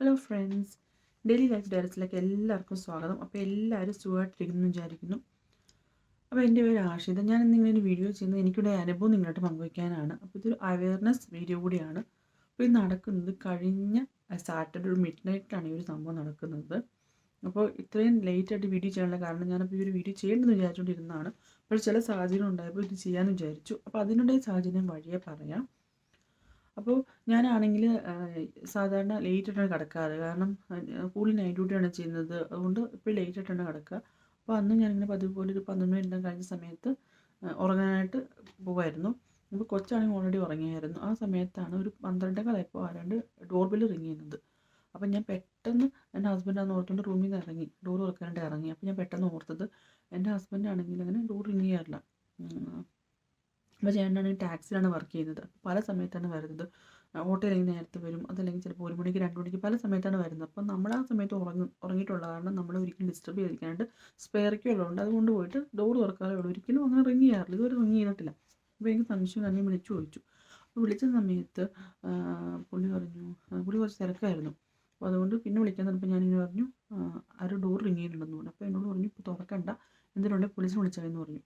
Hello friends daily life ഡയറക്റ്റിലേക്ക് എല്ലാവർക്കും സ്വാഗതം. അപ്പോൾ എല്ലാവരും സുഖമായിട്ടിരിക്കുന്നു വിചാരിക്കുന്നു. അപ്പോൾ എന്റെ പേര് ആഷിത ഞാൻ ഇന്നിങ്ങനെ ഒരു വീഡിയോ ചെയ്യുന്നത് എനിക്കിവിടെ അനുഭവം നിങ്ങളായിട്ട് പങ്കുവയ്ക്കാനാണ് അപ്പോൾ ഇതൊരു അവയർനെസ് വീഡിയോ കൂടിയാണ്. അപ്പോൾ ഇത് നടക്കുന്നത് കഴിഞ്ഞ സാറ്റർഡേ ഒരു മിഡ് നൈറ്റിലാണ് ഈ ഒരു സംഭവം നടക്കുന്നത്. അപ്പോൾ ഇത്രയും ലേറ്റായിട്ട് വീഡിയോ ചെയ്യാനുള്ള കാരണം ഞാനപ്പോൾ ഈ ഒരു വീഡിയോ ചെയ്യണമെന്ന് വിചാരിച്ചുകൊണ്ടിരുന്നതാണ് അപ്പോൾ ചില സാഹചര്യം ഉണ്ടായപ്പോൾ ഇത് ചെയ്യാമെന്ന് വിചാരിച്ചു. അപ്പോൾ അതിനുണ്ടായ സാഹചര്യം വഴിയെ പറയാം. അപ്പോൾ ഞാനാണെങ്കിൽ സാധാരണ ലേറ്റ് ആയിട്ടാണ് കിടക്കാറ്. കാരണം കൂടുതൽ നൈറ്റ് ഡ്യൂട്ടിയാണ് ചെയ്യുന്നത്. അതുകൊണ്ട് ഇപ്പോൾ ലേറ്റ് ആയിട്ടാണ് കിടക്കുക. അപ്പോൾ അന്ന് ഞാനിങ്ങനെ പതിവ് പോലെ ഒരു പന്ത്രണ്ട് മിനിറ്റ് കഴിഞ്ഞ സമയത്ത് ഉറങ്ങാനായിട്ട് പോകുമായിരുന്നു അപ്പോൾ കൊച്ചാണെങ്കിൽ ഓൾറെഡി ഉറങ്ങിയായിരുന്നു. ആ സമയത്താണ് ഒരു പന്ത്രണ്ടേക്കാളായപ്പോൾ ആരാണ്ട് ഡോർ ബെല്ല് റിങ് ചെയ്യുന്നത്. അപ്പം ഞാൻ പെട്ടെന്ന് എന്റെ ഹസ്ബൻഡാന്ന് ഓർത്തുകൊണ്ട് റൂമിൽ നിന്ന് ഇറങ്ങി. ഡോർ തുറക്കാനായിട്ട് ഇറങ്ങി. അപ്പോൾ ഞാൻ പെട്ടെന്ന് ഓർത്തത് എന്റെ ഹസ്ബൻഡ് ആണെങ്കിൽ അങ്ങനെ ഡോർ റിങ് ചെയ്യാറില്ല. അപ്പോൾ ചേട്ടനാണെങ്കിൽ ടാക്സിലാണ് വർക്ക് ചെയ്യുന്നത്. പല സമയത്താണ് വരുന്നത്. ഓട്ടോയിലെങ്കിൽ നേരത്തെ വരും. അതല്ലെങ്കിൽ ചിലപ്പോൾ ഒരു മണിക്ക് രണ്ട് മണിക്ക് പല സമയത്താണ് വരുന്നത്. അപ്പോൾ നമ്മൾ ആ സമയത്ത് ഉറങ്ങി ഉറങ്ങിയിട്ടുള്ള കാരണം നമ്മൾ ഒരിക്കലും ഡിസ്റ്റർബ് ചെയ്തിരിക്കാണ്ട് സ്പെയർക്കും ഉള്ളതുകൊണ്ട് അതുകൊണ്ട് പോയിട്ട് ഡോർ തുറക്കാതെ ഉള്ളൂ ഒരിക്കലും അങ്ങനെ റിങ് ചെയ്യാറില്ല. ഇതുവരെ റിങ് ചെയ്തിട്ടില്ല. അപ്പോൾ എനിക്ക് സംശയം തന്നെ വിളിച്ചു ചോദിച്ചു. അപ്പോൾ വിളിച്ച സമയത്ത് പുള്ളി പറഞ്ഞു പുള്ളി കുറച്ച് തിരക്കായിരുന്നു. അപ്പോൾ അതുകൊണ്ട് പിന്നെ വിളിക്കാൻ തന്നപ്പോൾ ഞാനിങ്ങനെ പറഞ്ഞു ആരോ ഡോർ റിങ് ചെയ്യുന്നുണ്ടെന്ന് പറഞ്ഞു. അപ്പോൾ എന്നോട് പറഞ്ഞു ഇപ്പോൾ തുറക്കണ്ട. എന്തിനുണ്ടെങ്കിൽ പോലീസിനെ വിളിച്ചാലെന്ന് പറഞ്ഞു.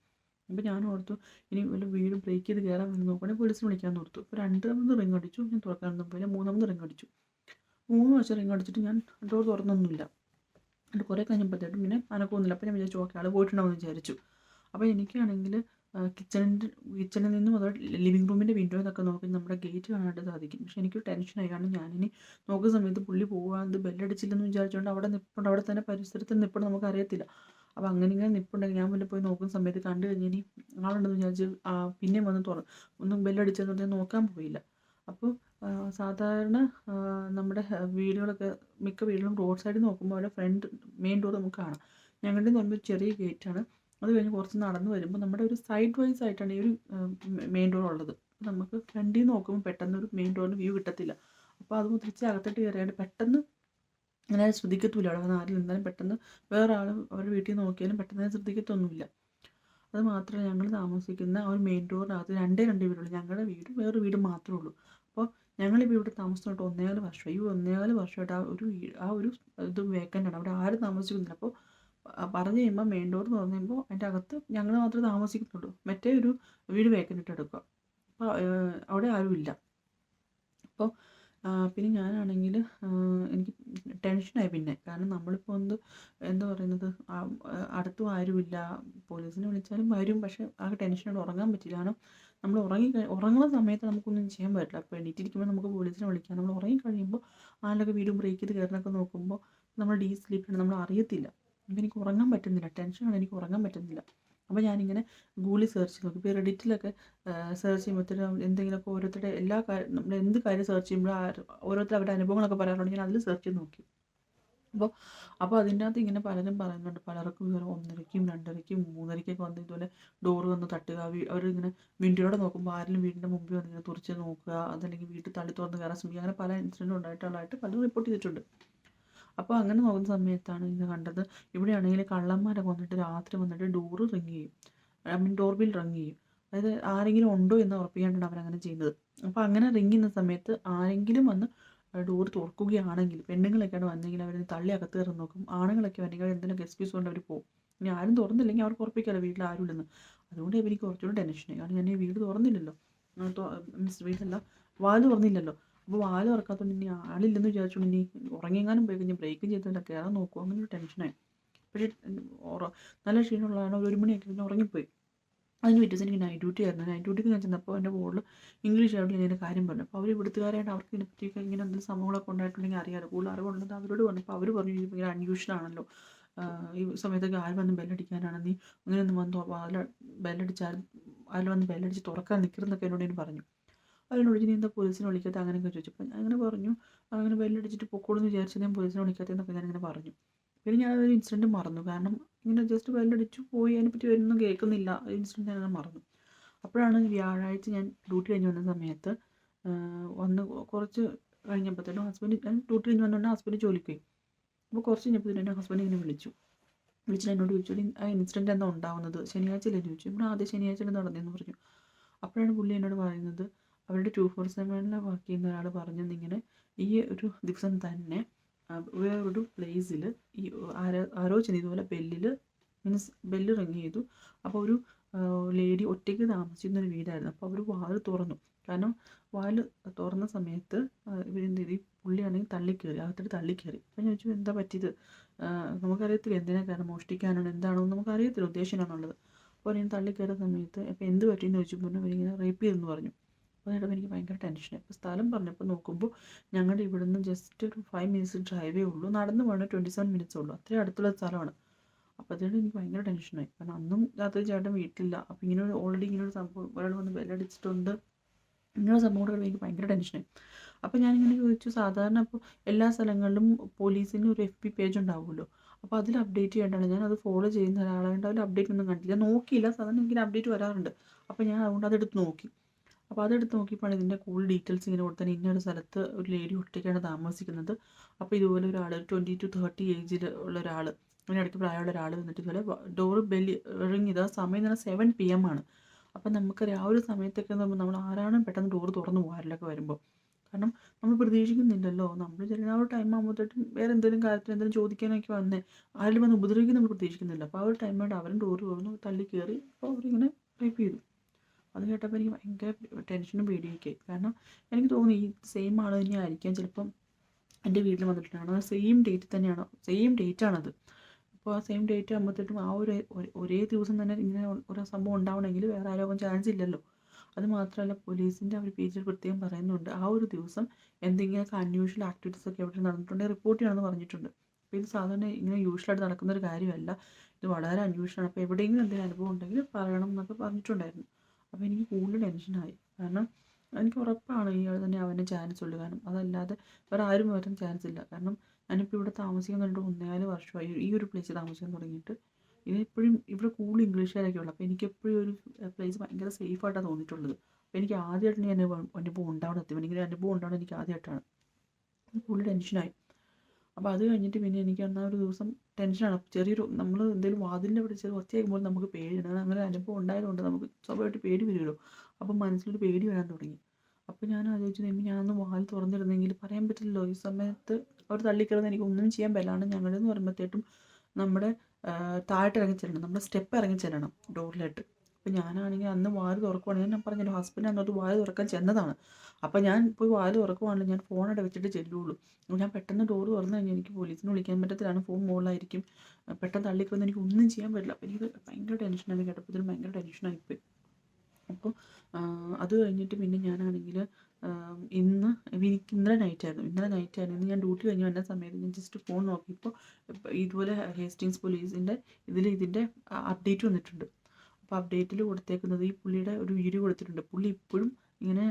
അപ്പോൾ ഞാൻ ഓർത്തു ഇനി വല്ല വീട് ബ്രേക്ക് ചെയ്ത് കയറാൻ വേണ്ടി നോക്കുകയാണെങ്കിൽ പോലീസിനെ വിളിക്കാൻ ഓർത്തു. അപ്പോൾ രണ്ടാമത് റിങ് അടിച്ചു ഞാൻ തുറക്കാനൊന്നും പോയില്ല മൂന്നാമത് റിങ് അടിച്ചു. മൂന്ന് വർഷം റിങ് അടിച്ചിട്ട് ഞാൻ ഡോർ തുറന്നൊന്നുമില്ല. എന്നിട്ട് കുറേ കഴിഞ്ഞപ്പോഴത്തേക്കും പിന്നെ അനക്കൊന്നുമില്ല അപ്പോൾ ഞാൻ വിചാരിച്ചു ഓക്കെ ആൾ പോയിട്ടുണ്ടാവും വിചാരിച്ചു. അപ്പോൾ എനിക്കാണെങ്കിൽ കിച്ചണിന്റെ കിച്ചണിൽ നിന്നും അതോ ലിവിങ് റൂമിന്റെ വിൻഡോ എന്നൊക്കെ നോക്കി നമ്മുടെ ഗേറ്റ് കാണാനായിട്ട് സാധിക്കും. പക്ഷേ എനിക്ക് ടെൻഷനായി കാരണം ഞാനിനി നോക്കുന്ന സമയത്ത് പുള്ളി പോകാതെ ബെല്ലടിച്ചില്ലെന്ന് വിചാരിച്ചുകൊണ്ട് അവിടെ നിൽപ്പുണ്ട് അവിടെ തന്നെ പരിസരത്ത് നിൽപ്പുണ്ട് നമുക്ക് അറിയത്തില്ല അപ്പോൾ അങ്ങനെ ഇങ്ങനെ നിൽപ്പുണ്ടെങ്കിൽ ഞാൻ വല്ല പോയി നോക്കുന്ന സമയത്ത് കണ്ടു കഴിഞ്ഞ് ഇനി ആളുണ്ടെന്ന് വിചാരിച്ച് പിന്നെയും വന്ന് തുറ ഒന്നും ബെല്ലടിച്ചെന്ന് പറഞ്ഞാൽ നോക്കാൻ പോയില്ല. അപ്പോൾ സാധാരണ നമ്മുടെ വീടുകളൊക്കെ മിക്ക വീടുകളും റോഡ് സൈഡിൽ നോക്കുമ്പോൾ അവരുടെ ഫ്രണ്ട് മെയിൻ ഡോർ നമുക്ക് കാണാം. ഞങ്ങളുടെ പറയുമ്പോൾ ചെറിയ ഗേറ്റാണ് അത് കഴിഞ്ഞ് കുറച്ച് നടന്ന് വരുമ്പോൾ നമ്മുടെ ഒരു സൈഡ് വൈസ് ആയിട്ടാണ് ഈ ഒരു മെയിൻ ഡോർ ഉള്ളത്. നമുക്ക് ഫ്രണ്ടിൽ നോക്കുമ്പോൾ പെട്ടെന്ന് ഒരു മെയിൻ ഡോറിന് വ്യൂ കിട്ടത്തില്ല. അപ്പോൾ അത് തിരിച്ച് അകത്തോട്ട് കയറിയാണ്ട് പെട്ടെന്ന് അങ്ങനെ ശ്രദ്ധിക്കത്തുമില്ല. അവിടെ വന്ന് ആരും നിന്നാലും പെട്ടെന്ന് വേറെ ആളും അവരുടെ വീട്ടിൽ നോക്കിയാലും പെട്ടെന്ന് ശ്രദ്ധിക്കത്തൊന്നുമില്ല. അത് മാത്രമല്ല ഞങ്ങൾ താമസിക്കുന്ന ആ ഒരു മെയിൻ റോഡിനകത്ത് രണ്ടേ രണ്ട് വീടുള്ളൂ. ഞങ്ങളുടെ വീട് വേറെ വീട് മാത്രമേ ഉള്ളൂ. അപ്പോൾ ഞങ്ങളിപ്പോൾ ഇവിടെ താമസിച്ചിട്ട് ഒന്നേകാൽ വർഷം ഈ ഒന്നേകാൽ വർഷമായിട്ട് ആ ഒരു ആ ഒരു ഇത് വേക്കന്റ് ആണ്. അവിടെ ആരും താമസിക്കുന്നില്ല. അപ്പോൾ പറഞ്ഞു കഴിയുമ്പോൾ മെയിൻ ഡോർ എന്ന് പറഞ്ഞു കഴിയുമ്പോൾ അതിന്റെ അകത്ത് ഞങ്ങൾ മാത്രമേ താമസിക്കുന്നുള്ളൂ മറ്റേ ഒരു വീട് വേക്കന്റ് ഇട്ട് എടുക്കുക. അപ്പോൾ അവിടെ ആരുമില്ല. അപ്പോൾ പിന്നെ ഞാനാണെങ്കിൽ എനിക്ക് ടെൻഷനായി പിന്നെ. കാരണം നമ്മളിപ്പോൾ എന്ത് എന്താ പറയുന്നത് അടുത്തും ആരുമില്ല. പോലീസിനെ വിളിച്ചാലും വരും പക്ഷേ ആ ടെൻഷനോട് ഉറങ്ങാൻ പറ്റില്ല. കാരണം നമ്മൾ ഉറങ്ങി ഉറങ്ങുന്ന സമയത്ത് നമുക്കൊന്നും ചെയ്യാൻ പറ്റില്ല. അപ്പോൾ എണീറ്റിരിക്കുമ്പോൾ നമുക്ക് പോലീസിനെ വിളിക്കാം. നമ്മൾ ഉറങ്ങി കഴിയുമ്പോൾ ആരുടെയൊക്കെ വീടും ബ്രേക്ക് ചെയ്ത് കയറാനൊക്കെ നോക്കുമ്പോൾ നമ്മൾ ഡീ സ്ലീപ്പാണ് നമ്മൾ അറിയത്തില്ല. അപ്പോൾ എനിക്ക് ഉറങ്ങാൻ പറ്റുന്നില്ല. ടെൻഷനാണ് എനിക്ക് ഉറങ്ങാൻ പറ്റുന്നില്ല. അപ്പോൾ ഞാനിങ്ങനെ ഗൂഗിളിൽ സെർച്ച് ചെയ്ത്. നോക്കി ഇപ്പോൾ റെഡിറ്റിലൊക്കെ സെർച്ച് ചെയ്യുമ്പോഴത്തേനും എന്തെങ്കിലുമൊക്കെ ഓരോരുത്തരുടെ എല്ലാ കാര്യം നമ്മൾ എന്ത് കാര്യം സെർച്ച് ചെയ്യുമ്പോൾ ഓരോരുത്തർ അവരുടെ അനുഭവങ്ങളൊക്കെ പറയാറുണ്ട്. ഞാൻ അതിൽ സെർച്ച് ചെയ്ത് നോക്കി. അപ്പോൾ അപ്പോൾ അതിന്റെ അകത്ത് ഇങ്ങനെ പലരും പറയുന്നുണ്ട്. പലർക്കും ഇങ്ങനെ ഒന്നരയ്ക്കും രണ്ടരയ്ക്കും മൂന്നരയ്ക്കൊക്കെ വന്ന് ഇതുപോലെ ഡോറ് വന്ന് തട്ടുക. അവരിങ്ങനെ വിൻഡോയോടെ നോക്കുമ്പോൾ ആരെങ്കിലും വീടിന്റെ മുമ്പിൽ വന്ന് ഇങ്ങനെ തുറച്ച് നോക്കുക. അതല്ലെങ്കിൽ വീട്ടിൽ തള്ളി തുറന്ന് കയറാൻ ശ്രമിക്കുക. അങ്ങനെ പല ഇൻസിഡന്റും ഉണ്ടായിട്ടുള്ളതായിട്ട് പലരും റിപ്പോർട്ട് ചെയ്തിട്ടുണ്ട്. അപ്പോൾ അങ്ങനെ നോക്കുന്ന സമയത്താണ് ഇത് കണ്ടത്. ഇവിടെയാണെങ്കിൽ കള്ളന്മാരൊക്കെ വന്നിട്ട് രാത്രി വന്നിട്ട് ഡോറ് റിങ് ചെയ്യും. I mean door bell ring ചെയ്യും. അതായത് ആരെങ്കിലും ഉണ്ടോ എന്ന് ഉറപ്പിക്കാണ്ടാണ് അവരങ്ങനെ ചെയ്യുന്നത്. അപ്പോൾ അങ്ങനെ റിങ് ചെയ്യുന്ന സമയത്ത് ആരെങ്കിലും വന്ന് ഡോർ തുറക്കുകയാണെങ്കിൽ പെണ്ണുങ്ങളൊക്കെയാണ് വന്നെങ്കിൽ അവർ തള്ളി അകത്ത് കയറി നോക്കും. ആണുങ്ങളൊക്കെ വന്നെങ്കിൽ അവർ എന്തെങ്കിലും എക്സ്ക്യൂസ് കൊണ്ട് അവർ പോകും? ഇനി ആരും തുറന്നില്ലെങ്കിൽ അവർക്ക് ഉറപ്പിക്കില്ല വീട്ടിൽ ആരും ഇല്ലെന്ന്. അതുകൊണ്ട് എനിക്ക് കുറച്ചുകൂടി ടെൻഷനായി കാരണം ഞാൻ ഈ വീട് തുറന്നില്ലല്ലോ. മീൻസ് വീടല്ല വാൽ തുറന്നില്ലല്ലോ. അപ്പോൾ വാൽ തുറക്കാത്തതുകൊണ്ട് ഇനി ആളില്ലെന്ന് വിചാരിച്ചുകൊണ്ട് ഇനി ഉറങ്ങിയെങ്ങാനും പോയി കഴിഞ്ഞാൽ ബ്രേക്കും ചെയ്തില്ല കയറാൻ നോക്കും അങ്ങനെ ഒരു ടെൻഷനായി പക്ഷേ നല്ല ക്ഷീണമുള്ളതാണ്. ഒരു മണിയൊക്കെ പിന്നെ ഉറങ്ങിപ്പോയി. അതിന് പിറ്റേ എനിക്ക് നൈറ്റ് ഡ്യൂട്ടി ആയിരുന്നു. നൈറ്റ് ഡ്യൂട്ടിക്ക് ഞാൻ ചെന്നപ്പോൾ എന്റെ ബോർഡിൽ ഇംഗ്ലീഷ് ആയിട്ട് ഞാൻ കാര്യം പറഞ്ഞു. അപ്പോൾ അവർ ഇവിടുത്തുകാരായിട്ട് അവർക്ക് ഇതിനെപ്പറ്റിയൊക്കെ ഇങ്ങനെ എന്തെങ്കിലും സംഭവങ്ങളൊക്കെ ഉണ്ടായിട്ടുണ്ടെങ്കിൽ അറിയാമല്ലോ കൂടുതൽ അറിവുള്ളത് അവരോട് പറഞ്ഞു. അപ്പോൾ അവർ പറഞ്ഞു ഇത് ഭയങ്കര അൺയൂഷ്വൽ ആണല്ലോ. ഈ സമയത്തൊക്കെ ആര് വന്ന് ബെല്ലടിക്കാനാണ്? നീ വന്നു? വന്ന് അതിൽ ബെല്ലടിച്ചാൽ ആരും വന്ന് ബെല്ലടിച്ച് തുറക്കാൻ നിൽക്കരുതെന്നൊക്കെ എന്നോട് ഞാൻ പറഞ്ഞു. അതിനോട് നീ എന്താ പോലീസിനെ വിളിക്കാത്ത? അങ്ങനെയൊക്കെ ചോദിച്ചു ഞാൻ അങ്ങനെ പറഞ്ഞു. അങ്ങനെ ബെല്ലടിച്ചിട്ട് പൊക്കോളെന്ന് വിചാരിച്ചത് ഞാൻ പോലീസിനെ വിളിക്കാത്തതെന്നൊക്കെ ഞാനിങ്ങനെ പറഞ്ഞു. പിന്നെ ഞാൻ ഒരു ഇൻസിഡന്റ് മറന്നു. കാരണം ഇങ്ങനെ ജസ്റ്റ് ബെല്ലടിച്ചു പോയി അതിനെപ്പറ്റി ഒന്നും കേൾക്കുന്നില്ല. ഇൻസിഡന്റ് ഞാൻ അങ്ങനെ മറന്നു. അപ്പോഴാണ് വ്യാഴാഴ്ച ഞാൻ ഡ്യൂട്ടി കഴിഞ്ഞ് വന്ന സമയത്ത് വന്ന് കുറച്ച് കഴിഞ്ഞപ്പോഴത്തേനും ഹസ്ബൻഡ് ഞാൻ ഡ്യൂട്ടി കഴിഞ്ഞ് വന്നുകൊണ്ട് ഹസ്ബൻഡ് ജോലിക്ക് പോയി. അപ്പോൾ കുറച്ച് കഴിഞ്ഞപ്പോഴത്തേനും എന്റെ ഹസ്ബൻഡ് ഇങ്ങനെ വിളിച്ചു. വിളിച്ചിട്ട് എന്നോട് ചോദിച്ചു "ഡി, ആ ഇൻസിഡന്റ് എന്താ ഉണ്ടാവുന്നത്? ശനിയാഴ്ചയല്ലേ? ചോദിച്ചു. ഇവിടെ ആദ്യം ശനിയാഴ്ച നടന്നതെന്ന് പറഞ്ഞു. അപ്പോഴാണ് പുള്ളി എന്നോട് പറയുന്നത് അവരുടെ ടു ഫോർ സെവനിൽ വർക്ക് ചെയ്യുന്ന ഒരാൾ പറഞ്ഞെന്നിങ്ങനെ ഈ ഒരു ദിവസം തന്നെ വേറൊരു പ്ലേസിൽ ഈ ആരോ ആരോ ചെന്ന് ഇതുപോലെ ബെല്ലിൽ മീൻസ് ബെല്ല് റിങ് ചെയ്തു. അപ്പോൾ ഒരു ലേഡി ഒറ്റയ്ക്ക് താമസിക്കുന്ന ഒരു വീടായിരുന്നു. അപ്പോൾ അവർ വാതിൽ തുറന്നു. കാരണം വാതിൽ തുറന്ന സമയത്ത് ഇവരെന്ത് ചെയ്തു? ഈ പുള്ളിയാണെങ്കിൽ തള്ളിക്കയറി അകത്തോട്ട് തള്ളിക്കയറി അപ്പം ഞാൻ ചോദിച്ചു എന്താ പറ്റിയത്? നമുക്കറിയത്തില്ല എന്തിനാ കാരണം മോഷ്ടിക്കാനാണ് എന്താണോ നമുക്കറിയത്തില്ല ഉദ്ദേശം അപ്പോൾ ഞാൻ തള്ളിക്കയറിയ സമയത്ത് അപ്പോൾ എന്ത് പറ്റിയെന്ന് ചോദിച്ചപ്പോൾ ഇവരിങ്ങനെ റേപ്പ് ചെയ്തെന്ന് പറഞ്ഞു. അപ്പോൾ എനിക്ക് ഭയങ്കര ടെൻഷനായി അപ്പോൾ സ്ഥലം പറഞ്ഞപ്പോൾ നോക്കുമ്പോൾ ഞങ്ങളുടെ ഇവിടെ നിന്ന് ജസ്റ്റ് ഒരു ഫൈവ് മിനിറ്റ്സ് ഡ്രൈവേ ഉള്ളൂ. നടന്ന് വേണം ട്വന്റി സെവൻ മിനിറ്റ്സ് ഉള്ളൂ. അത്രയും അടുത്തുള്ള സ്ഥലമാണ്. അപ്പോൾ അതുകൊണ്ട് എനിക്ക് ഭയങ്കര ടെൻഷനായി കാരണം അന്നും രാത്രി ചേട്ടൻ വീട്ടിലില്ല അപ്പോൾ ഇങ്ങനെ ഒരു ഓൾറെഡി ഇങ്ങനെ ഒരു സംഭവം ഒരാൾ വന്ന് ബെല്ലടിച്ചിട്ടുണ്ട് ഇങ്ങനെ ഒരു സംഭവം കൂടെ എനിക്ക് ഭയങ്കര ടെൻഷനായി അപ്പോൾ ഞാനിങ്ങനെ ചോദിച്ചു സാധാരണ അപ്പോൾ എല്ലാ സ്ഥലങ്ങളിലും പോലീസിന് ഒരു എഫ് ബി പേജ് ഉണ്ടാവുമല്ലോ. അപ്പോൾ അതിൽ അപ്ഡേറ്റ് ചെയ്യേണ്ടതാണ്. ഞാൻ അത് ഫോളോ ചെയ്യുന്ന ഒരാളായതുകൊണ്ട് അതിൽ അപ്ഡേറ്റ് ഒന്നും കണ്ടില്ല. നോക്കിയില്ല. സാധാരണ എനിക്ക് അപ്ഡേറ്റ് വരാറുണ്ട്. അപ്പോൾ ഞാൻ അതുകൊണ്ട് അതെടുത്ത് നോക്കി. അപ്പോൾ അതെടുത്ത് നോക്കിയപ്പോൾ ഇതിന്റെ കൂടുതൽ ഡീറ്റെയിൽസ് ഇങ്ങനെ കൊടുത്താൽ ഇന്ന ഒരു സ്ഥലത്ത് ഒരു ലേഡി ഒറ്റയ്ക്കാണ് താമസിക്കുന്നത്. അപ്പോൾ ഇതുപോലെ ഒരാൾ ട്വന്റി ടു തേർട്ടി ഏജിൽ ഉള്ള ഒരാൾ അങ്ങനെ ഇടയ്ക്ക് പ്രായമുള്ള ഒരാൾ വന്നിട്ട് ഇതുപോലെ ഡോർ ബെല്ലി റിങ് ചെയ്ത് ആ സമയം എന്ന് പറഞ്ഞാൽ സെവൻ പി എം ആണ്. അപ്പം നമുക്കറിയാം ആ ഒരു സമയത്തൊക്കെ നമ്മൾ നമ്മൾ ആരാണ് പെട്ടെന്ന് ഡോറ് തുറന്ന് പോകാറിലൊക്കെ വരുമ്പോൾ കാരണം നമ്മൾ പ്രതീക്ഷിക്കുന്നില്ലല്ലോ. നമ്മൾ ചില ആ ഒരു ടൈം ആകുമ്പോഴത്തേക്കും വേറെ എന്തെങ്കിലും കാര്യത്തിന് എന്തെങ്കിലും ചോദിക്കാനൊക്കെ വന്നേ ആരും വന്ന് ഉപദ്രവിക്കും നമ്മൾ പ്രതീക്ഷിക്കുന്നില്ല. അപ്പോൾ ആ ഒരു ടൈമായിട്ട് അവരും ഡോറ് തുറന്നു തള്ളി കയറി അപ്പോൾ അവരിങ്ങനെ ടൈപ്പ് ചെയ്തു. അത് കേട്ടപ്പോൾ എനിക്ക് ഭയങ്കര ടെൻഷനും പേടിയൊക്കെ കാരണം എനിക്ക് തോന്നി ഈ സെയിം ആൾ തന്നെ ആയിരിക്കാം ചിലപ്പം എന്റെ വീട്ടിൽ വന്നിട്ടുണ്ടാണ് സെയിം ഡേറ്റ് തന്നെയാണ്. സെയിം ഡേറ്റ് ആണത്. അപ്പോൾ ആ സെയിം ഡേറ്റ് ആകുമ്പോഴത്തേക്കും ആ ഒരു ഒരേ- ഒരേ ദിവസം തന്നെ ഇങ്ങനെ ഓരോ സംഭവം ഉണ്ടാവണമെങ്കിൽ വേറെ ആരോഗ്യം ചാൻസ് ഇല്ലല്ലോ. അത് മാത്രമല്ല പോലീസിന്റെ അവർ പേജിൽ പ്രത്യേകം പറയുന്നുണ്ട്. ആ ഒരു ദിവസം എന്തെങ്കിലുമൊക്കെ അൺയൂഷ്വൽ ആക്ടിവിറ്റീസ് ഒക്കെ എവിടെ നടന്നിട്ടുണ്ടെങ്കിൽ റിപ്പോർട്ട് ചെയ്യണമെന്ന് പറഞ്ഞിട്ടുണ്ട്. അപ്പോൾ ഇത് സാധാരണ ഇങ്ങനെ യൂഷ്വലായിട്ട് നടക്കുന്ന ഒരു കാര്യമല്ല. ഇത് വളരെ അൺയൂഷ്വലാണ് അപ്പോൾ എവിടെയെങ്കിലും എന്തെങ്കിലും അനുഭവം ഉണ്ടെങ്കിൽ പറയണം എന്നൊക്കെ പറഞ്ഞിട്ടുണ്ടായിരുന്നു. അപ്പോൾ എനിക്ക് കൂടുതൽ ടെൻഷനായി കാരണം എനിക്ക് ഉറപ്പാണ് ഇയാൾ തന്നെ അവന്റെ ചാൻസ് ഉള്ളൂ കാരണം അതല്ലാതെ വേറെ ആരും വരാൻ ചാൻസ് ഇല്ല. കാരണം ഞാനിപ്പോൾ ഇവിടെ താമസിക്കുന്നുണ്ട് ഒന്നേകാൽ വർഷമായി. ഈ ഒരു പ്ലേസ് താമസിക്കാൻ തുടങ്ങിയിട്ട് ഇതിനെപ്പോഴും ഇവിടെ കൂടുതൽ ഇംഗ്ലീഷുകാരൊക്കെ ഉള്ളു. അപ്പോൾ എനിക്ക് എപ്പോഴും ഒരു പ്ലേസ് ഭയങ്കര സേഫായിട്ടാണ് തോന്നിയിട്ടുള്ളത്. അപ്പോൾ എനിക്ക് ആദ്യമായിട്ടാണ് ഞാൻ അനുഭവം ഉണ്ടാവണം എത്തി ഒരു അനുഭവം ഉണ്ടാവണം എനിക്ക് ആദ്യമായിട്ടാണ് കൂടുതൽ ടെൻഷനായി അപ്പോൾ അത് കഴിഞ്ഞിട്ട് പിന്നെ എനിക്ക് അന്ന് ഒരു ദിവസം ടെൻഷനാണ്. ചെറിയൊരു നമ്മൾ എന്തെങ്കിലും വാതിലിന്റെ അവിടെ ചെറിയ ഒച്ചയാകുമ്പോൾ നമുക്ക് പേടിയാണ്. അങ്ങനെ ഒരു അനുഭവം ഉണ്ടായതുകൊണ്ട് നമുക്ക് സ്വാഭാവികമായിട്ട് പേടി വരുമല്ലോ. അപ്പം മനസ്സിലൊരു പേടി വരാൻ തുടങ്ങി. അപ്പോൾ ഞാൻ ആലോചിച്ചു ഇനി ഞാനൊന്ന് വാതിൽ തുറന്നിരുന്നെങ്കിൽ പറയാൻ പറ്റില്ലല്ലോ ഈ സമയത്ത് അവർ തള്ളിക്കിടന്ന് എനിക്ക് ഒന്നും ചെയ്യാൻ പറ്റില്ലാണ് ഞങ്ങളെന്ന് പറയുമ്പോഴത്തേക്കും നമ്മുടെ താഴ്ത്തിറങ്ങി ചെല്ലണം നമ്മുടെ സ്റ്റെപ്പ് ഇറങ്ങി ചെല്ലണം ഡോറിലോട്ട്. അപ്പോൾ ഞാനാണെങ്കിൽ അന്ന് വാൽ തുറക്കുവാണെങ്കിൽ ഞാൻ പറഞ്ഞല്ലോ ഹസ്ബൻഡ് അന്നോട്ട് വാൽ തുറക്കാൻ ചെന്നതാണ്. അപ്പോൾ ഞാൻ പോയി വാൽ തുറക്കുവാണെങ്കിൽ ഞാൻ ഫോൺ അവിടെ വെച്ചിട്ട് ചെല്ലുള്ളൂ. ഞാൻ പെട്ടെന്ന് ഡോറ് തുറന്നു കഴിഞ്ഞാൽ എനിക്ക് പോലീസിനെ വിളിക്കാൻ പറ്റത്തില്ലാണ് ഫോൺ മുകളിലായിരിക്കും. പെട്ടെന്ന് തള്ളിക്കൊന്ന് എനിക്ക് ഒന്നും ചെയ്യാൻ പറ്റില്ല. അപ്പോൾ എനിക്ക് ഭയങ്കര ടെൻഷനാണ് കേട്ടപ്പോൾ ഭയങ്കര ടെൻഷനായിപ്പോയി അപ്പോൾ അത് കഴിഞ്ഞിട്ട് പിന്നെ ഞാനാണെങ്കിൽ ഇന്ന് എനിക്ക് ഇന്നലെ നൈറ്റ് ആയിരുന്നു. ഇന്നലെ നൈറ്റ് ആയിരുന്നു. ഇന്ന് ഞാൻ ഡ്യൂട്ടി കഴിഞ്ഞ് വന്ന സമയത്ത് ഞാൻ ജസ്റ്റ് ഫോൺ നോക്കിയപ്പോൾ ഇതുപോലെ ഹേസ്റ്റിങ്സ് പോലീസിന്റെ ഇതിൽ ഇതിന്റെ അപ്ഡേറ്റ് വന്നിട്ടുണ്ട്. അപ്പോൾ അപ്ഡേറ്റിൽ കൊടുത്തേക്കുന്നത് ഈ പുള്ളിയുടെ ഒരു വീഡിയോ കൊടുത്തിട്ടുണ്ട്. പുള്ളി ഇപ്പോഴും ഇങ്ങനെ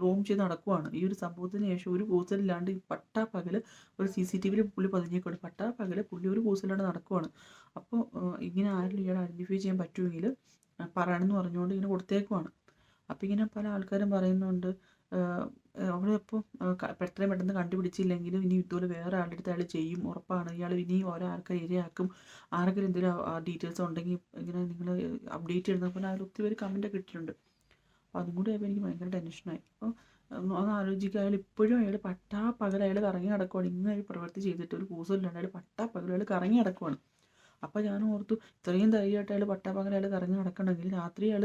റോം ചെയ്ത് നടക്കുവാണ്. ഈ ഒരു സംഭവത്തിന് ശേഷം ഒരു കൂസലില്ലാണ്ട് പട്ടാ പകൽ ഒരു സി സി ടി വിയിൽ പുള്ളി പതിഞ്ഞേക്കാണ് പട്ടാ പകൽ പുള്ളി ഒരു കൂസലില്ലാണ്ട് നടക്കുവാണ്. അപ്പോൾ ഇങ്ങനെ ആരെങ്കിലും ഇയാൾ ഐഡന്റിഫൈ ചെയ്യാൻ പറ്റുമെങ്കിൽ പറയണമെന്ന് പറഞ്ഞുകൊണ്ട് ഇങ്ങനെ കൊടുത്തേക്കുവാണ്. അപ്പോൾ ഇങ്ങനെ പല ആൾക്കാരും പറയുന്നുണ്ട് അവിടെ അപ്പോൾ എത്രയും പെട്ടെന്ന് കണ്ടുപിടിച്ചില്ലെങ്കിലും ഇനി ഇതുപോലെ വേറെ ആളുടെ അടുത്ത് അയാൾ ചെയ്യും ഉറപ്പാണ്. ഇയാൾ ഇനിയും ഓരോ ആൾക്കാർ ഇരയാക്കും. ആർക്കെങ്കിലും എന്തെങ്കിലും ഡീറ്റെയിൽസ് ഉണ്ടെങ്കിൽ ഇങ്ങനെ നിങ്ങൾ അപ്ഡേറ്റ് ചെയ്യുന്ന പോലെ അതിൽ ഒത്തിരി പേര് കമന്റൊക്കെ ഇട്ടിട്ടുണ്ട്. അപ്പോൾ അതും കൂടി ആയപ്പോൾ എനിക്ക് ഭയങ്കര ടെൻഷനായി അപ്പോൾ ഒന്ന് ആലോചിക്കുക അയാൾ ഇപ്പോഴും അയാൾ പട്ടാ പകൽ അയാൾ കറങ്ങി നടക്കുവാണ്. ഇന്ന് അയാൾ പ്രവൃത്തി ചെയ്തിട്ട് ഒരു കൂസമില്ലാണ്ട് അയാൾ പട്ടാ പകൽ അയാൾ കറങ്ങി നടക്കുവാണ്. അപ്പോൾ ഞാൻ ഓർത്തു ഇത്രയും ധൈര്യമായിട്ട് അയാൾ പട്ടാ പകൽ അയാൾ കറങ്ങി നടക്കണമെങ്കിൽ രാത്രി അയാൾ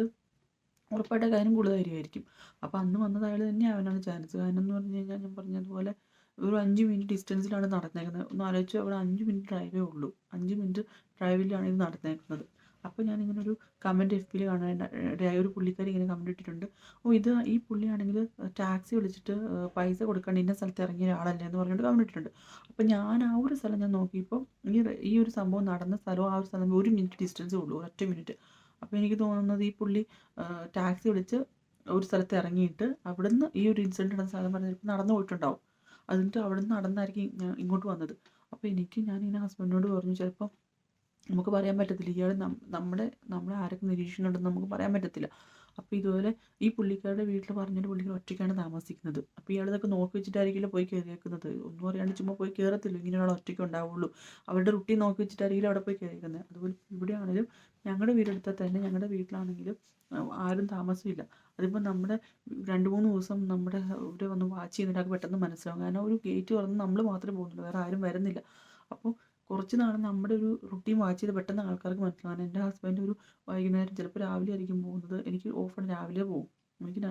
ഉറപ്പായിട്ട് കാര്യം കൂടുതൽ ആയിരിക്കും അപ്പോൾ അന്ന് വന്നത് അയാൾ തന്നെ അവനാണ് ചാൻസ്. കാരണം എന്ന് പറഞ്ഞു കഴിഞ്ഞാൽ ഞാൻ പറഞ്ഞതുപോലെ ഒരു അഞ്ച് മിനിറ്റ് ഡിസ്റ്റൻസിലാണ് നടന്നേക്കുന്നത്. ഒന്ന് ആലോചിച്ചു അവിടെ അഞ്ച് മിനിറ്റ് ഡ്രൈവേ ഉള്ളൂ. അഞ്ച് മിനിറ്റ് ഡ്രൈവിലാണ് ഇത് നടന്നേക്കുന്നത്. അപ്പോൾ ഞാൻ ഇങ്ങനെ ഒരു കമന്റ് എഫ് പിയിൽ കാണാൻ ഒരു പുള്ളിക്കാരി ഇങ്ങനെ കമന്റ് ഇട്ടിട്ടുണ്ട്. ഓ ഇത് ഈ പുള്ളിയാണെങ്കിൽ ടാക്സി വിളിച്ചിട്ട് പൈസ കൊടുക്കാണ്ട് ഇന്ന സ്ഥലത്ത് ഇറങ്ങിയ ഒരാളല്ലേ? എന്ന് പറഞ്ഞിട്ട് കമന്റ് ഇട്ടിട്ടുണ്ട്. അപ്പോൾ ഞാൻ ആ ഒരു സ്ഥലം ഞാൻ നോക്കിയപ്പോൾ ഈ ഈ ഒരു സംഭവം നടന്ന സ്ഥലവും ആ ഒരു സ്ഥലം ഒരു മിനിറ്റ് ഡിസ്റ്റൻസേ ഉള്ളൂ. ഒറ്റ മിനിറ്റ്. അപ്പോൾ എനിക്ക് തോന്നുന്നത് ഈ പുള്ളി ടാക്സി വിളിച്ച് ഒരു സ്ഥലത്ത് ഇറങ്ങിയിട്ട് അവിടുന്ന് ഈ ഒരു ഇൻസിഡന്റ് നടന്ന സ്ഥലം പറഞ്ഞിട്ട് നടന്നു പോയിട്ടുണ്ടാവും. എന്നിട്ട് അവിടുന്ന് നടന്നായിരിക്കും ഇങ്ങോട്ട് വന്നത്. അപ്പോൾ എനിക്ക് ഞാൻ ഇങ്ങനെ ഹസ്ബൻഡിനോട് പറഞ്ഞു ചിലപ്പോൾ നമുക്ക് പറയാൻ പറ്റത്തില്ല. ഇയാൾ നമ്മുടെ നമ്മളെ ആരൊക്കെ നിരീക്ഷണമുണ്ടെന്ന് നമുക്ക് പറയാൻ പറ്റത്തില്ല. അപ്പോൾ ഇതുപോലെ ഈ പുള്ളിക്കാരുടെ വീട്ടിൽ പറഞ്ഞൊരു പുള്ളിക്കാർ ഒറ്റയ്ക്കാണ് താമസിക്കുന്നത്. അപ്പോൾ ഇയാൾ ഇതൊക്കെ നോക്കി വെച്ചിട്ടായിരിക്കില്ല പോയി കയറിയേക്കുന്നത് ഒന്നും അറിയാണ്ട് ചുമ്മാ പോയി കയറത്തില്ല ഇങ്ങനെ ഒരാൾ ഒറ്റയ്ക്ക് ഉണ്ടാവുള്ളൂ. അവരുടെ റുട്ടീൻ നോക്കി വെച്ചിട്ടായിരിക്കില്ല അവിടെ പോയി കയറിയിരിക്കുന്നത് അതുപോലെ ഇവിടെയാണെങ്കിലും ഞങ്ങളുടെ വീടെടുത്താൽ തന്നെ ഞങ്ങളുടെ വീട്ടിലാണെങ്കിലും ആരും താമസമില്ല. അതിപ്പോൾ നമ്മുടെ രണ്ട് മൂന്ന് ദിവസം നമ്മുടെ ഇവിടെ വന്ന് വാച്ച് ചെയ്യുന്നതിനൊക്കെ പെട്ടെന്ന് മനസ്സിലാവും. കാരണം ഒരു ഗേറ്റ് തുറന്ന് നമ്മൾ മാത്രമേ പോകുന്നുള്ളൂ. വേറെ ആരും വരുന്നില്ല. അപ്പോൾ കുറച്ച് നാൾ നമ്മുടെ ഒരു റുട്ടീൻ വാച്ച് ചെയ്ത് പെട്ടെന്ന് ആൾക്കാർക്ക് മനസ്സിലാകാൻ എന്റെ ഹസ്ബൻഡ് ഒരു വൈകുന്നേരം ചിലപ്പോൾ രാവിലെ ആയിരിക്കും പോകുന്നത്. എനിക്ക് ഓഫാണ് രാവിലെ പോകും. എനിക്ക്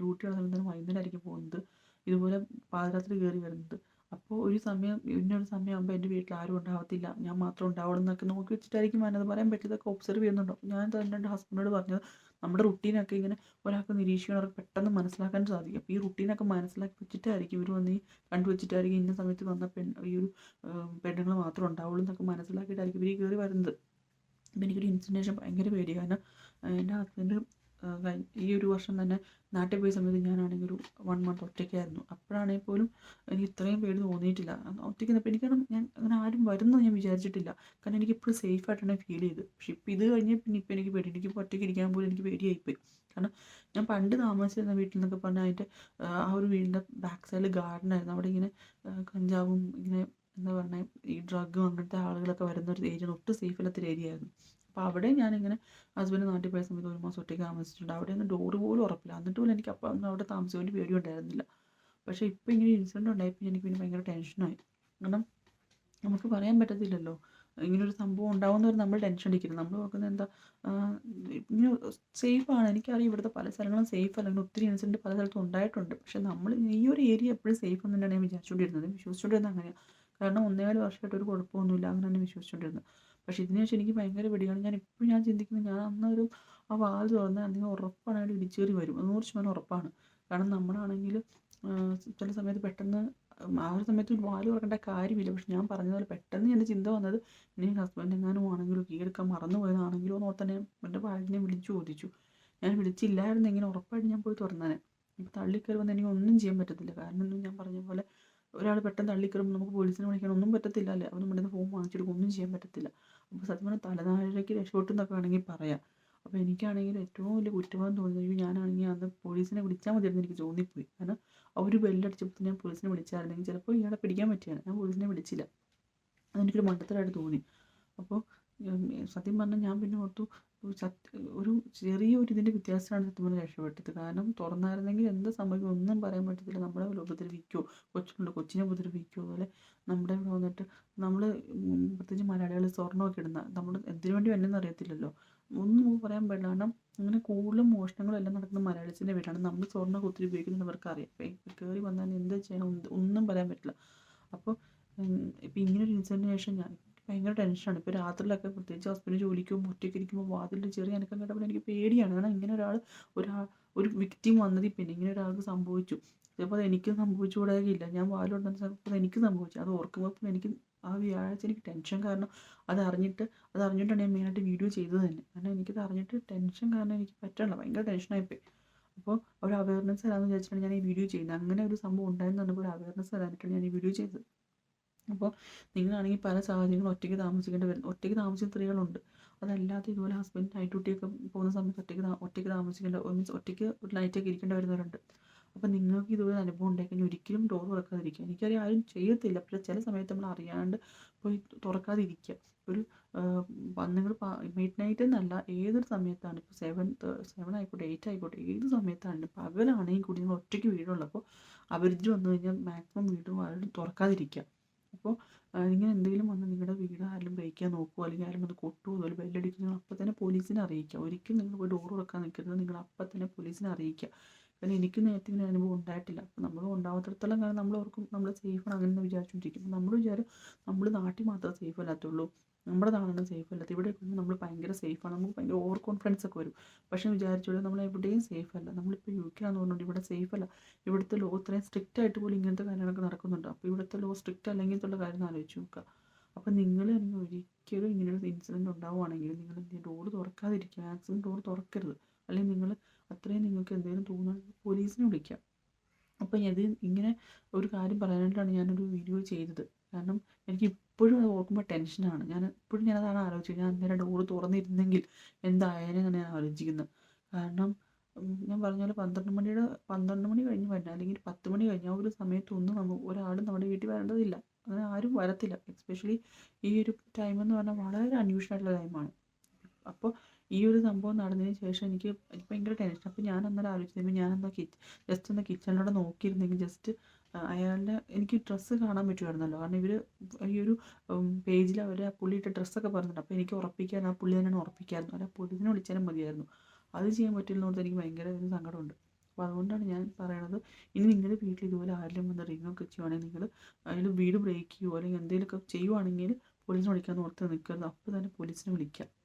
ഡ്യൂട്ടിയുള്ള സമയത്ത് വൈകുന്നേരം ആയിരിക്കും പോകുന്നത്. ഇതുപോലെ പാതിരാത്രി കയറി വരുന്നത്. അപ്പോൾ ഒരു സമയം ഇന്നൊരു സമയമാകുമ്പോൾ എന്റെ വീട്ടിൽ ആരും ഉണ്ടാവത്തില്ല. ഞാൻ മാത്രം ഉണ്ടാവുള്ളൂ എന്നൊക്കെ നോക്കി വെച്ചിട്ടായിരിക്കും ഞാനത് പറയാൻ പറ്റിയതൊക്കെ ഒബ്സർവ് ചെയ്യുന്നുണ്ടോ. ഞാൻ തന്നെ എന്റെ ഹസ്ബൻഡിനോട് പറഞ്ഞത് നമ്മുടെ റുട്ടീനൊക്കെ ഇങ്ങനെ ഒരാൾക്ക് നിരീക്ഷിക്കുന്നവർക്ക് പെട്ടെന്ന് മനസ്സിലാക്കാൻ സാധിക്കും. അപ്പോൾ ഈ റുട്ടീനൊക്കെ മനസ്സിലാക്കി വെച്ചിട്ടായിരിക്കും ഇവർ വന്ന് ഈ കണ്ടു വെച്ചിട്ടായിരിക്കും ഇന്ന സമയത്ത് വന്ന പെൺ ഈ ഒരു പെണ്ണുങ്ങൾ മാത്രം ഉണ്ടാവുള്ളൂ എന്നൊക്കെ മനസ്സിലാക്കിയിട്ടായിരിക്കും ഇവർ കയറി വരുന്നത്. അപ്പോൾ എനിക്കൊരു ഇൻസിനേഷൻ ഭയങ്കര പേടിയാണ് എന്റെ ഹസ്ബൻഡ് ഈ ഒരു വർഷം തന്നെ നാട്ടിൽ പോയ സമയത്ത് ഞാനാണെങ്കിൽ ഒരു വൺ മന്ത് ഒറ്റയ്ക്കായിരുന്നു. അപ്പോഴാണെങ്കിൽ പോലും എനിക്ക് ഇത്രയും പേടി തോന്നിയിട്ടില്ല. ഒറ്റയ്ക്ക് നിന്നപ്പോൾ എനിക്കാണ് ഞാൻ അങ്ങനെ ആരും വരുന്നു ഞാൻ വിചാരിച്ചിട്ടില്ല. കാരണം എനിക്ക് ഇപ്പോഴും സേഫ് ആയിട്ടാണ് ഫീൽ ചെയ്ത് പക്ഷെ ഇപ്പം ഇത് കഴിഞ്ഞ് പിന്നെ ഇപ്പം എനിക്ക് പേടി. എനിക്ക് ഒറ്റയ്ക്ക് ഇരിക്കാൻ പോലും എനിക്ക് പേടിയായിപ്പോയി കാരണം ഞാൻ പണ്ട് താമസിച്ചിരുന്ന വീട്ടിൽ നിന്നൊക്കെ പറഞ്ഞാൽ അതിന്റെ ആ ഒരു വീടിന്റെ ബാക്ക് സൈഡിൽ ഗാർഡൻ ആയിരുന്നു. അവിടെ ഇങ്ങനെ കഞ്ചാവും ഇങ്ങനെ എന്താ പറയുക ഈ ഡ്രഗും അങ്ങനത്തെ ആളുകളൊക്കെ വരുന്ന ഒരു ഏരിയ ഒട്ടും സേഫ് അല്ലാത്തൊരു ഏരിയ ആയിരുന്നു. അപ്പോൾ അവിടെ ഞാനിങ്ങനെ ഹസ്ബൻഡ് നാട്ടിൽ പോയ സമയത്ത് ഒരു മാസം ഒറ്റയ്ക്ക് താമസിച്ചിട്ടുണ്ട്. അവിടെ ഒന്നും ഡോറ് പോലും ഉറപ്പില്ല. എന്നിട്ട് പോലും എനിക്ക് അപ്പം അവിടെ താമസിക്കാൻ പേടി ഉണ്ടായിരുന്നില്ല. പക്ഷേ ഇപ്പോൾ ഇങ്ങനെ ഇൻസിഡന്റ് ഉണ്ടായപ്പോൾ എനിക്ക് പിന്നെ ഭയങ്കര ടെൻഷനായി കാരണം നമുക്ക് പറയാൻ പറ്റത്തില്ലല്ലോ. ഇങ്ങനൊരു സംഭവം ഉണ്ടാവുന്നവർ നമ്മൾ ടെൻഷൻ അടിക്കരുത്. നമ്മൾ നോക്കുന്നത് എന്താ ഇങ്ങനെ സേഫാണ് എനിക്കറിയാം ഇവിടുത്തെ പല സ്ഥലങ്ങളും സേഫ് അല്ലെങ്കിൽ ഒത്തിരി ഇൻസിഡന്റ് പല സ്ഥലത്തും ഉണ്ടായിട്ടുണ്ട്. പക്ഷേ നമ്മൾ ഈ ഒരു ഏരിയ എപ്പോഴും സേഫ് എന്ന് തന്നെയാണ് ഞാൻ വിചാരിച്ചുകൊണ്ടിരുന്നത്. വിശ്വസിച്ചുകൊണ്ടിരുന്നത് അങ്ങനെയാണ് കാരണം ഒന്നേകാൽ വർഷമായിട്ട് ഒരു കുഴപ്പമൊന്നുമില്ല. അങ്ങനെ തന്നെ വിശ്വസിച്ചുകൊണ്ടിരുന്നത്. പക്ഷേ ഇതിനുശേഷം എനിക്ക് ഭയങ്കര പേടിയാണ്. ഞാൻ ഇപ്പോഴും ഞാൻ ചിന്തിക്കുന്നത് ഞാൻ അന്നൊരു ആ വാൽ തുറന്ന് അല്ലെങ്കിൽ ഉറപ്പാണ് അയാൾ ഇടിച്ചേറി വരും. നൂറ് ശതമാനം ഉറപ്പാണ്. കാരണം നമ്മളാണെങ്കിൽ ചില സമയത്ത് പെട്ടെന്ന് ആ ഒരു സമയത്ത് വാൽ തുറക്കേണ്ട കാര്യമില്ല. പക്ഷെ ഞാൻ പറഞ്ഞതുപോലെ പെട്ടെന്ന് എന്റെ ചിന്ത വന്നത് ഇനി ഹസ്ബൻഡ് എങ്ങാനും ആണെങ്കിലും കീ എടുക്കാൻ മറന്നു പോയതാണെങ്കിലോ എന്ന് ഓർത്തന്നെ എന്റെ ഭാര്യനെ വിളിച്ചു ചോദിച്ചു. ഞാൻ വിളിച്ചില്ലായിരുന്നെങ്കിൽ ഉറപ്പായിട്ട് ഞാൻ പോയി തുറന്നേനെ. ഇപ്പോൾ തള്ളിക്കയറി വന്ന് എനിക്ക് ഒന്നും ചെയ്യാൻ പറ്റത്തില്ല. കാരണം ഞാൻ പറഞ്ഞ പോലെ ഒരാൾ പെട്ടെന്ന് തള്ളിക്കയറുമ്പോൾ നമുക്ക് പോലീസിനെ വിളിക്കാൻ ഒന്നും പറ്റത്തില്ല അല്ലേ? അവർ നമ്മുടെ ഫോൺ വാങ്ങിച്ചെടുക്കും ഒന്നും ചെയ്യാൻ പറ്റത്തില്ല. അപ്പോൾ സത്യം പറഞ്ഞാൽ തലനാരിഴയ്ക്ക് രക്ഷപ്പെട്ടെന്നൊക്കെ വേണമെങ്കിൽ പറയാം. അപ്പോൾ എനിക്കാണെങ്കിൽ ഏറ്റവും വലിയ കുറ്റബോധം തോന്നിയത് ഞാനാണെങ്കിൽ അന്ന് പോലീസിനെ വിളിച്ചാൽ മതിയായിരുന്നു എനിക്ക് തോന്നിപ്പോയി. കാരണം അവർ ബെല്ലടിച്ചപ്പോൾ ഞാൻ പോലീസിനെ വിളിച്ചായിരുന്നെങ്കിൽ ചിലപ്പോൾ ഇയാളെ പിടിക്കാൻ പറ്റിയാണ്. ഞാൻ പോലീസിനെ വിളിച്ചില്ല. അതെനിക്കൊരു മണ്ടത്തരമായിട്ട് തോന്നി. അപ്പോൾ സത്യം പറഞ്ഞാൽ ഞാൻ പിന്നെ ഓർത്തു ഒരു ചെറിയ ഒരു ഇതിന്റെ വ്യത്യാസമാണ് സത്യം പറഞ്ഞാൽ രക്ഷപ്പെട്ടത്. കാരണം തുറന്നായിരുന്നെങ്കിൽ എന്ത് സംഭവിക്കും ഒന്നും പറയാൻ പറ്റത്തില്ല. നമ്മളെ ഉപദ്രവിക്കുമോ കൊച്ചുണ്ട്. കൊച്ചിനെ ഉപദ്രവിക്കുമോ അതുപോലെ നമ്മുടെ ഇവിടെ വന്നിട്ട് നമ്മൾ പ്രത്യേകിച്ച് മലയാളികൾ സ്വർണമൊക്കെ ഇടുന്ന നമ്മൾ എന്തിനു വേണ്ടി വേണ്ടെന്ന് അറിയത്തില്ലല്ലോ. ഒന്നും പറയാൻ പറ്റില്ല കാരണം അങ്ങനെ കൂടുതലും മോഷണങ്ങളും എല്ലാം നടക്കുന്ന മലയാളീസിന്റെ വീടാണ്. നമ്മൾ സ്വർണമൊക്കെ ഒത്തിരി ഉപയോഗിക്കുന്നവർക്ക് അറിയാം കയറി വന്നാൽ എന്താ ചെയ്യണം? ഒന്നും പറയാൻ പറ്റില്ല. അപ്പോൾ ഇപ്പം ഇങ്ങനെ ഒരു ഇൻസിഡന്റിന് ശേഷം ഞാൻ ഭയങ്കര ടെൻഷനാണ് ഇപ്പോൾ രാത്രിയിലൊക്കെ പ്രത്യേകിച്ച് ഹസ്ബൻഡ് ജോലിക്ക് പോകുമ്പോൾ ഒറ്റയ്ക്ക് ഇരിക്കുമ്പോൾ വാതിലിൽ ചെറിയ അനക്കം കേട്ടപ്പോൾ എനിക്ക് പേടിയാണ്. കാരണം ഇങ്ങനെ ഒരാൾ ഒരാൾ ഒരു വിക്റ്റിം വന്നതിൽ പിന്നെ ഇങ്ങനെ ഒരാൾക്ക് സംഭവിച്ചു. ചിലപ്പോൾ അത് എനിക്കും സംഭവിച്ചുകൂടാകില്ല ഞാൻ വാലുണ്ടെന്ന സമയത്ത് എനിക്ക് സംഭവിച്ചു. അത് ഓർക്കുമ്പോൾ എനിക്ക് ആ വ്യാഴാഴ്ച എനിക്ക് ടെൻഷൻ കാരണം അത് അറിഞ്ഞിട്ട് അത് അറിഞ്ഞിട്ടാണ് ഞാൻ മെയിനായിട്ട് വീഡിയോ ചെയ്തത് തന്നെ. കാരണം എനിക്കത് അറിഞ്ഞിട്ട് ടെൻഷൻ കാരണം എനിക്ക് പറ്റണില്ല ഭയങ്കര ടെൻഷനായിപ്പോയി അപ്പോൾ ഒരു അവയർനെസ് തരാമെന്ന് വിചാരിച്ചിട്ടാണ് ഞാൻ ഈ വീഡിയോ ചെയ്യുന്നത്. അങ്ങനെ ഒരു സംഭവം ഉണ്ടായെന്ന് പറഞ്ഞപ്പോൾ ഒരു അവയർനെസ് തരാനായിട്ടാണ് ഞാൻ ഈ വീഡിയോ ചെയ്തത്. അപ്പോൾ നിങ്ങളാണെങ്കിൽ പല സാഹചര്യങ്ങളും ഒറ്റയ്ക്ക് താമസിക്കേണ്ടി വരും ഒറ്റയ്ക്ക് താമസിക്കുന്ന സ്ത്രീകളുണ്ട്. അതല്ലാതെ ഇതുപോലെ ഹസ്ബൻഡ് നൈറ്റ് ഡ്യൂട്ടിയൊക്കെ പോകുന്ന സമയത്ത് ഒറ്റയ്ക്ക് ഒറ്റയ്ക്ക് താമസിക്കേണ്ട മീൻസ് ഒറ്റയ്ക്ക് ഒരു നൈറ്റൊക്കെ ഇരിക്കേണ്ടി വരുന്നവരുണ്ട്. അപ്പോൾ നിങ്ങൾക്ക് ഇതുപോലെ അനുഭവം ഉണ്ടായിക്കഴിഞ്ഞാൽ ഒരിക്കലും ഡോർ തുറക്കാതിരിക്കുക. എനിക്കറിയാം ആരും ചെയ്യത്തില്ല. പക്ഷേ ചില സമയത്ത് നമ്മൾ അറിയാണ്ട് പോയി തുറക്കാതിരിക്കുക. ഒരു നിങ്ങൾ മിഡ് നൈറ്റ് എന്നല്ല ഏതൊരു സമയത്താണ് ഇപ്പോൾ സെവൻ സെവൻ ആയിക്കോട്ടെ എയ്റ്റ് ആയിക്കോട്ടെ ഏത് സമയത്താണ് പകലാണെങ്കിൽ കൂടി നിങ്ങൾ ഒറ്റയ്ക്ക് വീടുള്ളപ്പോൾ അവരിച്ച് വന്നു കഴിഞ്ഞാൽ മാക്സിമം വീട് തുറക്കാതിരിക്കുക. അപ്പോൾ ഇങ്ങനെ എന്തെങ്കിലും വന്ന് നിങ്ങളുടെ വീട് ആരെങ്കിലും ബ്രേക്കാൻ നോക്കുമോ അല്ലെങ്കിൽ ആരും വന്ന് കൊട്ടുമോ അതുപോലെ ബെല്ലടിക്കുക അപ്പം തന്നെ പോലീസിനെ അറിയിക്കുക ഒരിക്കലും നിങ്ങൾ പോയി ഡോർ തുറക്കാൻ നിൽക്കരുത് നിങ്ങൾ അപ്പം തന്നെ പോലീസിനെ അറിയിക്കുക കാരണം എനിക്ക് നേരത്തെ ഇങ്ങനെ അനുഭവം ഉണ്ടായിട്ടില്ല. അപ്പോൾ നമ്മൾ ഉണ്ടാവാത്തിടത്തോളം കാലം നമ്മൾ ഓർക്കും നമ്മൾ സേഫാണ് അങ്ങനെ വിചാരിച്ചുകൊണ്ടിരിക്കും നമ്മൾ വിചാരം നമ്മൾ നാട്ടിൽ മാത്രമേ സേഫ് അല്ലാത്തുള്ളൂ. നമ്മുടെ നാടാണ് സേഫ് അല്ലാത്ത ഇവിടെ നമ്മൾ ഭയങ്കര സേഫാണ് നമുക്ക് ഭയങ്കര ഓവർ കോൺഫിഡൻസ് ഒക്കെ വരും. പക്ഷേ വിചാരിച്ചോളൂ നമ്മൾ എവിടെയും സേഫ് അല്ല. നമ്മളിപ്പോൾ യു കെ ആണെന്ന് പറഞ്ഞുകൊണ്ട് ഇവിടെ സേഫ് അല്ല. ഇവിടുത്തെ ലോ ഇത്രയും സ്ട്രിക്റ്റ് ആയിട്ട് പോലും ഇങ്ങനത്തെ കാര്യങ്ങളൊക്കെ നടക്കുന്നുണ്ട്? അപ്പോൾ ഇവിടുത്തെ ലോ സ്ട്രിക്റ്റ് അല്ലെങ്കിൽ എന്നുള്ള കാര്യം ആലോചിച്ച് നോക്കുക അപ്പോൾ നിങ്ങൾ തന്നെ ഒരിക്കലും ഇങ്ങനൊരു ഇൻസിഡന്റ് ഉണ്ടാവുകയാണെങ്കിൽ നിങ്ങൾ ഡോർ തുറക്കാതിരിക്കുക? മാക്സിമം ഡോർ തുറക്കരുത്. അല്ലെങ്കിൽ നിങ്ങൾ അത്രയും നിങ്ങൾക്ക് എന്തെങ്കിലും തോന്നുകയാണെങ്കിൽ പോലീസിനെ വിളിക്കാം. അപ്പോൾ ഇത് ഇങ്ങനെ ഒരു കാര്യം പറയാനായിട്ടാണ് ഞാനൊരു വീഡിയോ ചെയ്തത്. കാരണം എനിക്ക് ഇപ്പോഴും അത് ഓർക്കുമ്പോൾ ടെൻഷനാണ് ഞാൻ ഇപ്പോഴും ഞാനതാണ് ആലോചിച്ചത്. ഞാൻ അന്നേരം ഡോറ് തുറന്നിരുന്നെങ്കിൽ എന്തായാലും ഞാൻ ആലോചിക്കുന്നത് കാരണം ഞാൻ പറഞ്ഞ പോലെ പന്ത്രണ്ട് മണിയുടെ പന്ത്രണ്ട് മണി കഴിഞ്ഞ് വരണം. അല്ലെങ്കിൽ പത്ത് മണി കഴിഞ്ഞ. ഒരു സമയത്തൊന്നും നമ്മൾ ഒരാളും നമ്മുടെ വീട്ടിൽ വരേണ്ടതില്ല. അങ്ങനെ ആരും വരത്തില്ല. എസ്പെഷ്യലി ഈ ഒരു ടൈം എന്ന് പറഞ്ഞാൽ വളരെ അൺയൂഷ്വൽ ആയിട്ടുള്ള ടൈമാണ് അപ്പോൾ ഈ ഒരു സംഭവം നടന്നതിന് ശേഷം എനിക്ക് ഭയങ്കര ടെൻഷൻ അപ്പോൾ ഞാൻ അന്നേരം ആലോചിച്ചു ഞാൻ എന്താ കിച്ച് ജസ്റ്റ് ഒന്ന് കിച്ചണിലൂടെ നോക്കിയിരുന്നെങ്കിൽ ജസ്റ്റ് അയാളുടെ എനിക്ക് ഡ്രസ്സ് കാണാൻ പറ്റുമായിരുന്നല്ലോ. കാരണം ഇവർ ഈ ഒരു പേജിൽ അവർ ആ പുള്ളിയിട്ട് ഡ്രസ്സൊക്കെ പറഞ്ഞിട്ടുണ്ട്. അപ്പോൾ എനിക്ക് ഉറപ്പിക്കാൻ ആ പുള്ളി തന്നെയാണ് ഉറപ്പിക്കായിരുന്നു. അല്ല പുള്ളിനെ വിളിച്ചാലും മതിയായിരുന്നു. അത് ചെയ്യാൻ പറ്റില്ലെന്നോർത്ത് എനിക്ക് ഭയങ്കര ഒരു സങ്കടമുണ്ട്. അപ്പോൾ അതുകൊണ്ടാണ് ഞാൻ പറയണത് ഇനി നിങ്ങളുടെ വീട്ടിൽ ഇതുപോലെ ആരെങ്കിലും വന്ന് റിങ്ങൊക്കെ ചെയ്യുവാണെങ്കിൽ നിങ്ങൾ അതിൽ വീട് ബ്രേക്ക് ചെയ്യുമോ അല്ലെങ്കിൽ എന്തെങ്കിലുമൊക്കെ ചെയ്യുവാണെങ്കിൽ പോലീസിനെ വിളിക്കാൻ ഓർത്ത് നിൽക്കരുത് അപ്പോൾ തന്നെ പോലീസിനെ അപ്പോൾ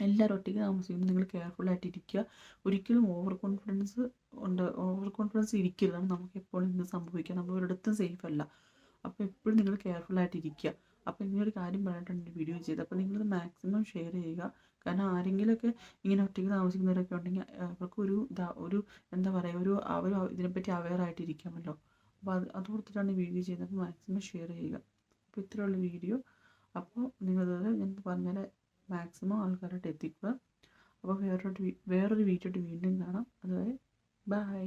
എല്ലാവരും ഒറ്റയ്ക്ക് താമസിക്കുമ്പോൾ നിങ്ങൾ കെയർഫുൾ ഇരിക്കുക. ഒരിക്കലും ഓവർ കോൺഫിഡൻസ് ഉണ്ട്. ഓവർ കോൺഫിഡൻസ് ഇരിക്കരുത്. നമുക്ക് എപ്പോഴും എന്ത് സംഭവിക്കാം? നമ്മൾ ഒരിടത്തും സേഫ് അല്ല. അപ്പോൾ എപ്പോഴും നിങ്ങൾ കെയർഫുൾ ഇരിക്കുക. അപ്പോൾ ഇങ്ങനൊരു കാര്യം പറഞ്ഞിട്ടുണ്ട് വീഡിയോ ചെയ്ത് അപ്പോൾ നിങ്ങൾ മാക്സിമം ഷെയർ ചെയ്യുക. കാരണം ആരെങ്കിലുമൊക്കെ ഇങ്ങനെ ഒറ്റയ്ക്ക് താമസിക്കുന്നവരൊക്കെ ഉണ്ടെങ്കിൽ അവർക്ക് ഒരു ഒരു എന്താ പറയുക ഒരു അവർ ഇതിനെപ്പറ്റി അവെയർ ആയിട്ടിരിക്കാമല്ലോ അപ്പോൾ അത് അത് കൊടുത്തിട്ടാണ് വീഡിയോ ചെയ്യുന്നത് അപ്പോൾ മാക്സിമം ഷെയർ ചെയ്യുക. അപ്പോൾ ഇത്രയുള്ള വീഡിയോ അപ്പോൾ നിങ്ങളത് ഞാൻ പറഞ്ഞാൽ മാക്സിമം ആൾക്കാരായിട്ട് എത്തിക്കുക. അപ്പോൾ വേറൊരു വേറൊരു വീഡിയോ വീണ്ടും കാണാം. അതുവരെ ബൈ